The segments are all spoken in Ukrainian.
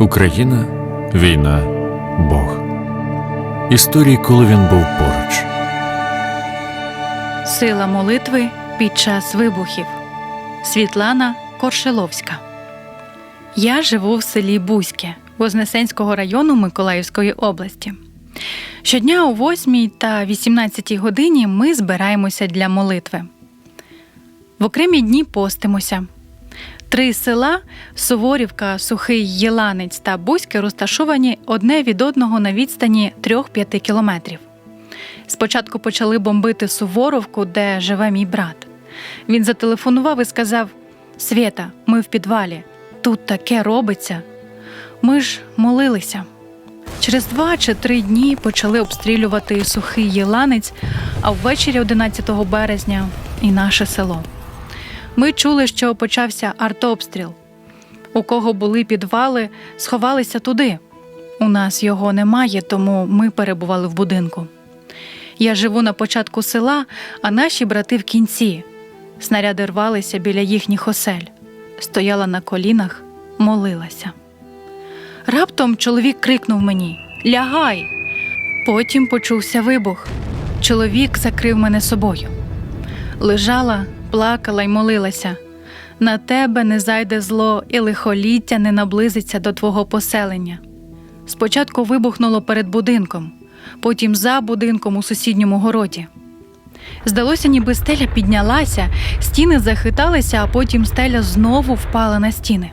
Україна, війна, Бог. Історії, коли він був поруч. Сила молитви під час вибухів. Світлана Коршеловська. Я живу в селі Бузьке Вознесенського району Миколаївської області. Щодня о 8 та 18 годині ми збираємося для молитви. В окремі дні постимося. Три села Суворівка, Сухий Єланець та Бузьке розташовані одне від одного на відстані 3-5 кілометрів. Спочатку почали бомбити Суворовку, де живе мій брат. Він зателефонував і сказав: Свєта, ми в підвалі, тут таке робиться. Ми ж молилися. Через два чи три дні почали обстрілювати сухий Єланець, а ввечері 11 березня і наше село. Ми чули, що почався артобстріл. У кого були підвали, сховалися туди. У нас його немає, тому ми перебували в будинку. Я живу на початку села, а наші брати в кінці. Снаряди рвалися біля їхніх осель. Стояла на колінах, молилася. Раптом чоловік крикнув мені Лягай. Потім почувся вибух. Чоловік закрив мене собою. Лежала, плакала й молилася. На тебе не зайде зло, і лихоліття не наблизиться до твого поселення. Спочатку вибухнуло перед будинком, потім за будинком у сусідньому городі. Здалося, ніби стеля піднялася, стіни захиталися, а потім стеля знову впала на стіни.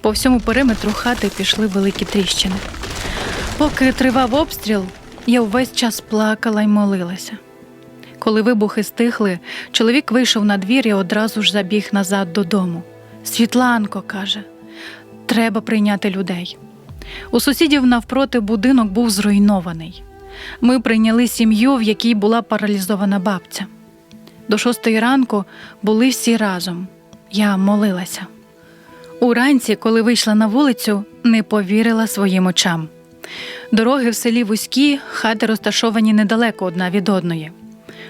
По всьому периметру хати пішли великі тріщини. Поки тривав обстріл, я увесь час плакала й молилася. Коли вибухи стихли, чоловік вийшов на двір і одразу ж забіг назад додому. Світланко, каже, треба прийняти людей. У сусідів навпроти будинок був зруйнований. Ми прийняли сім'ю, в якій була паралізована бабця. До шостої ранку були всі разом. Я молилася. Уранці, коли вийшла на вулицю, не повірила своїм очам. Дороги в селі вузькі, хати розташовані недалеко одна від одної.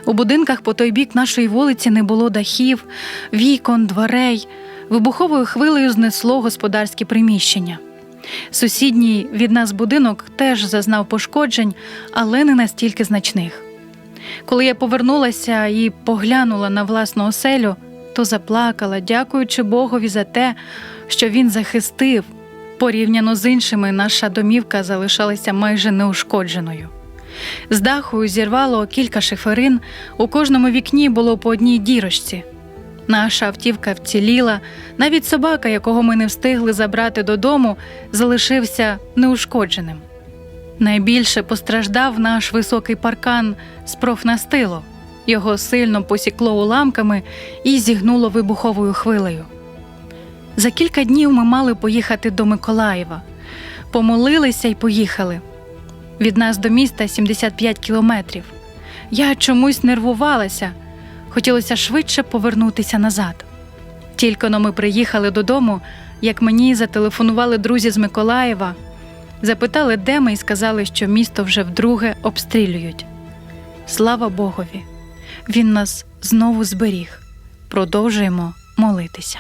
У будинках по той бік нашої вулиці не було дахів, вікон, дверей. Вибуховою хвилею знесло господарські приміщення. Сусідній від нас будинок теж зазнав пошкоджень, але не настільки значних. Коли я повернулася і поглянула на власну оселю, то заплакала, дякуючи Богові за те, що він захистив. Порівняно з іншими, наша домівка залишалася майже неушкодженою. З даху зірвало кілька шиферин, у кожному вікні було по одній дірочці. Наша автівка вціліла, навіть собака, якого ми не встигли забрати додому, залишився неушкодженим. Найбільше постраждав наш високий паркан з профнастилу. Його сильно посікло уламками і зігнуло вибуховою хвилею. За кілька днів ми мали поїхати до Миколаєва. Помолилися й поїхали. Від нас до міста 75 кілометрів. Я чомусь нервувалася, хотілося швидше повернутися назад. Тільки но ми приїхали додому, як мені зателефонували друзі з Миколаєва, запитали, де ми, і сказали, що місто вже вдруге обстрілюють. Слава Богові! Він нас знову зберіг. Продовжуємо молитися.